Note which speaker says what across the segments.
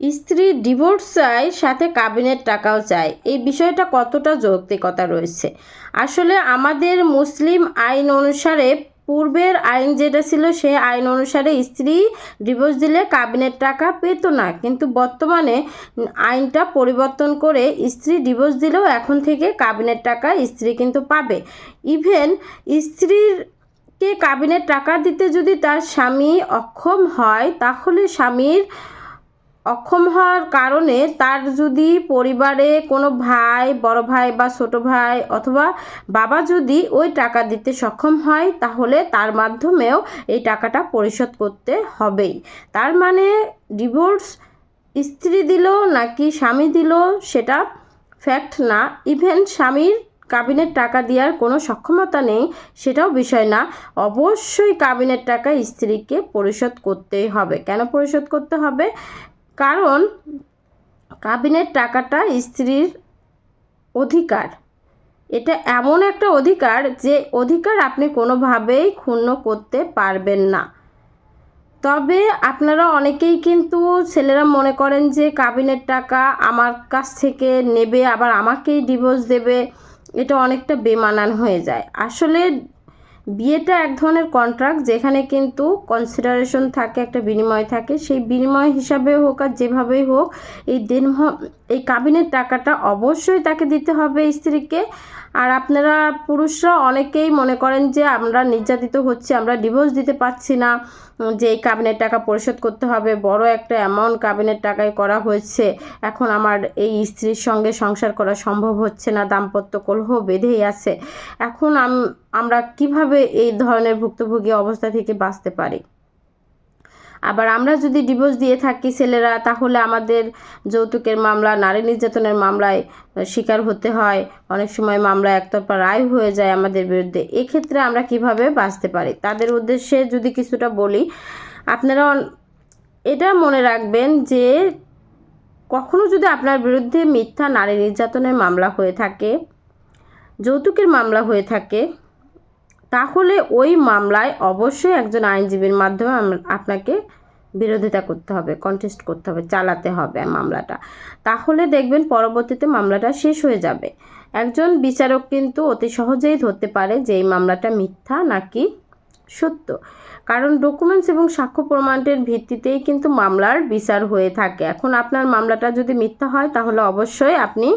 Speaker 1: স্ত্রী ডিভোর্স চায় সাথে কাবিনের টাকাও চায়। এই বিষয়টা কতটা যৌক্তিকতা রয়েছে? আসলে আমাদের মুসলিম আইন অনুসারে পূর্বের আইন যেটা ছিল, সেই আইন অনুসারে স্ত্রী ডিভোর্স দিলে কাবিনের টাকা পেত না। কিন্তু বর্তমানে আইনটা পরিবর্তন করে স্ত্রী ডিভোর্স দিলেও এখন থেকে কাবিনের টাকা স্ত্রী কিন্তু পাবে। ইভেন স্ত্রীর কে কাবিনের টাকা দিতে যদি তার স্বামী অক্ষম হয়, তাহলে স্বামীর অক্ষম হওয়ার কারণে তার যদি পরিবারে কোনো ভাই, বড় ভাই বা ছোট ভাই অথবা বাবা যদি ওই টাকা দিতে সক্ষম হয়, তাহলে তার মাধ্যমেও এই টাকাটা পরিশোধ করতে হবেই। তার মানে ডিভোর্স স্ত্রী দিল নাকি স্বামী দিল সেটা ফ্যাক্ট না। ইভেন স্বামীর কাবিনের টাকা দেওয়ার কোনো সক্ষমতা নেই, সেটাও বিষয় না। অবশ্যই কাবিনের টাকা স্ত্রীকে পরিশোধ করতেই হবে। কেন পরিশোধ করতে হবে? কারণ কাবিনের টাকাটা স্ত্রীর অধিকার। এটা এমন একটা অধিকার যে অধিকার আপনি কোনোভাবেই ক্ষুণ্ণ করতে পারবেন না। তবে আপনারা অনেকেই কিন্তু ছেলেরা মনে করেন যে কাবিনের টাকা আমার কাছ থেকে নেবে, আবার আমাকেই ডিভোর্স দেবে। এটা অনেকটা বেমানান হয়ে যায়। আসলে বিয়েটা এক ধরনের কন্ট্রাক্ট যেখানে কিন্তু কনসিডারেশন থাকে, একটা বিনিময় থাকে। সেই বিনিময় হিসাবে হোক আর যেভাবেই হোক, এই দিন এই কাবিনের টাকাটা অবশ্যই তাকে দিতে হবে স্ত্রীকে। আর আপনারা পুরুষরা অনেকেই মনে করেন যে, আমরা নির্যাতিত হচ্ছে, আমরা ডিভোর্স দিতে পারছি না, যে এই কাবিনের টাকা পরিশোধ করতে হবে। বড় একটা অ্যামাউন্ট কাবিনের টাকায় করা হয়েছে। এখন আমার এই স্ত্রীর সঙ্গে সংসার করা সম্ভব হচ্ছে না, দাম্পত্য কলহ বেঁধেই আছে। এখন আমরা কীভাবে এই ধরনের ভুক্তভোগী অবস্থা থেকে বাঁচতে পারি? আবার আমরা যদি ডিভোর্স দিয়ে থাকি ছেলেরা, তাহলে আমাদের যৌতুকের মামলা, নারী নির্যাতনের মামলায় শিকার হতে হয়। অনেক সময় মামলা একতরফা রায় হয়ে যায় আমাদের বিরুদ্ধে। এক্ষেত্রে আমরা কীভাবে বাঁচতে পারি? তাদের উদ্দেশ্যে যদি কিছুটা বলি, আপনারা এটা মনে রাখবেন যে কখনো যদি আপনার বিরুদ্ধে মিথ্যা, নারী নির্যাতনের মামলা হয়ে থাকে, যৌতুকের মামলা হয়ে থাকে তাহলে ওই মামলায় অবশ্যই একজন আইনজীবীর মাধ্যমে আপনাকে বিরোধিতা করতে হবে কন্টেস্ট করতে হবে, চালাতে হবে মামলাটা। তাহলে দেখবেন পরবর্তীতে মামলাটা শেষ হয়ে যাবে। একজন বিচারক কিন্তু অতি সহজেই ধরতে পারে যে এই মামলাটা মিথ্যা নাকি সত্য। কারণ ডকুমেন্টস এবং সাক্ষ্য প্রমাণের ভিত্তিতেই কিন্তু মামলার বিচার হয়ে থাকে। এখন আপনার মামলাটা যদি মিথ্যা হয়, তাহলে অবশ্যই আপনি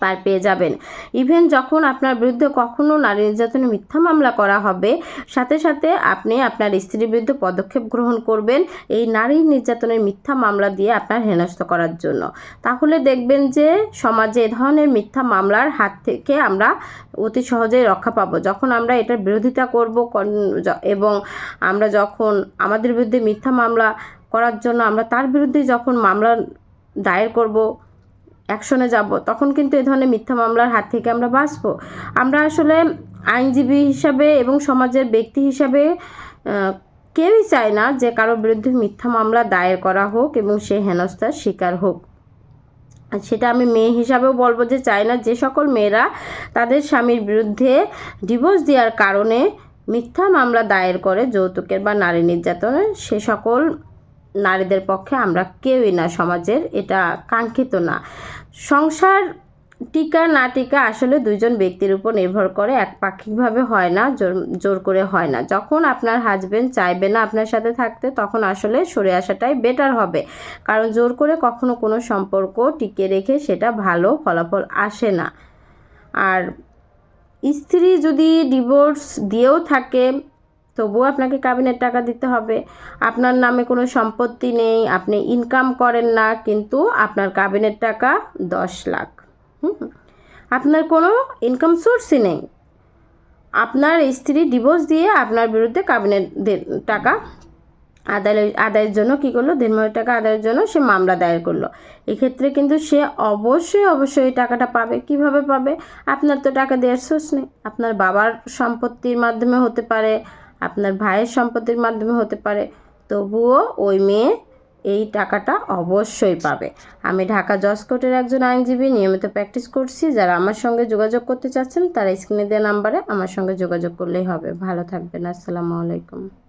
Speaker 1: পার পেয়ে যাবেন। ইভেন যখন আপনার বিরুদ্ধে কখনো নারী নির্যাতনের মিথ্যা মামলা করা হবে, সাথে সাথে আপনি আপনার স্ত্রীর বিরুদ্ধে পদক্ষেপ গ্রহণ করবেন এই নারী নির্যাতনের মিথ্যা মামলা দিয়ে আপনার হেনস্থ করার জন্য। তাহলে দেখবেন যে সমাজে এ ধরনের মিথ্যা মামলার হাত থেকে আমরা অতি সহজেই রক্ষা পাবো। যখন আমরা এটার বিরোধিতা করব এবং আমরা যখন আমাদের বিরুদ্ধে মিথ্যা মামলা করার জন্য আমরা তার বিরুদ্ধে যখন মামলা দায়ের করব অ্যাকশনে যাব, তখন কিন্তু এ ধরনের মিথ্যা মামলার হাত থেকে আমরা বাঁচব। আমরা আসলে আইনজীবী হিসাবে এবং সমাজের ব্যক্তি হিসাবে কেউই চায় না যে কারও বিরুদ্ধে মিথ্যা মামলা দায়ের করা হোক এবং সে হেনস্থার শিকার হোক। সেটা আমি মেয়ে হিসাবেও বলব যে চাই না যে সকল মেয়েরা তাদের স্বামীর বিরুদ্ধে ডিভোর্স দেওয়ার কারণে মিথ্যা মামলা দায়ের করে যৌতুকের বা নারী নির্যাতনের সে সকল নারীদের পক্ষে আমরা কেউই না, সমাজের, এটা কাঙ্ক্ষিত না। সংসার টিকা না টিকা আসলে দুইজন ব্যক্তির উপর নির্ভর করে, একপাক্ষিকভাবে হয় না, জোর জোর করে হয় না। যখন আপনার হাজবেন্ড চাইবে না আপনার সাথে থাকতে, তখন আসলে সরে আসাটাই বেটার হবে। কারণ জোর করে কখনো কোনো সম্পর্ক টিকে রেখে সেটা ভালো ফলাফল আসে না। আর স্ত্রী যদি ডিভোর্স দিয়েও থাকে তবুও আপনাকে কাবিনের টাকা দিতে হবে। আপনার নামে কোনো সম্পত্তি নেই, আপনি ইনকাম করেন না, কিন্তু আপনার কাবিনের টাকা দশ লাখ। আপনার কোনো ইনকাম সোর্সই নেই। আপনার স্ত্রী ডিভোর্স দিয়ে আপনার বিরুদ্ধে কাবিনের টাকা আদায়, আদায়ের জন্য কী করল? দেড় টাকা আদায়ের জন্য সে মামলা দায়ের করল। এক্ষেত্রে কিন্তু সে অবশ্যই অবশ্যই টাকাটা পাবে। কীভাবে পাবে? আপনার তো টাকা দেওয়ার সোর্স নেই। আপনার বাবার সম্পত্তির মাধ্যমে হতে পারে আপনার ভাইয়ের সম্পত্তির মাধ্যমে হতে পারে। তবুও ওই মেয়ে এই টাকাটা অবশ্যই পাবে। আমি ঢাকা জজ কোর্টের একজন আইনজীবী, নিয়মিত প্র্যাকটিস করছি। যারা আমার সঙ্গে যোগাযোগ করতে চাচ্ছেন, তারা স্ক্রিনে দেওয়া নাম্বারে আমার সঙ্গে যোগাযোগ করলেই হবে। ভালো থাকবেন। আসসালামু আলাইকুম।